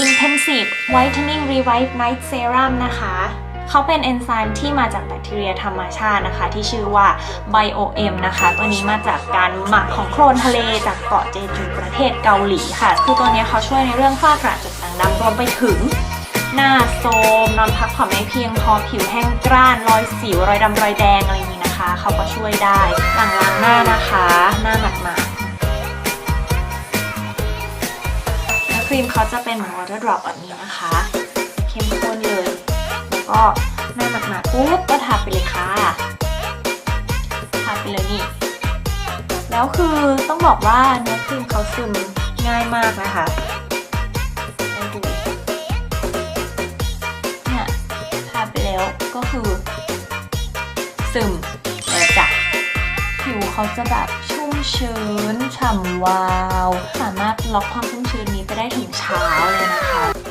Intensive Whitening Revive Night Serum นะคะเขาเป็นเอนไซม์ที่มาจากแบคทีเรียธรรมชาตินะคะ ที่ชื่อว่า BioM นะคะ ตัวนี้มาจากการหมักของโคลนทะเลจากเกาะเจจูประเทศเกาหลีค่ะ คือตัวนี้เขาช่วยในเรื่องฝ้ากระจุดด่างดำรวมไปถึง หน้าโทรมนอนพักผ่อนไม่เพียงพอผิวแห้งกร้านรอยสิวรอยดำรอยแดงอะไรอย่างนี้นะคะ เขาก็ช่วยได้หลังล้างหน้านะคะ หน้าหมาดมา รีมเขาจะเป็นเหมือน water drop แบบนี้นะคะ เข้มข้นเลย แล้วก็หน้าหมาดๆปุ๊บก็ทาไปเลยค่ะทาไปเลยนี่ แล้วคือต้องบอกว่าเนื้อครีมเขาซึมง่ายมากนะคะดูเนี่ยทาไปแล้วก็คือ ซึมแล้วจ้ะผิวเขาจะแบบ มชื้นฉ่ำวาว สามารถล็อกความชุ่มชื้นนี้ไปได้ถึงเช้าเลยนะ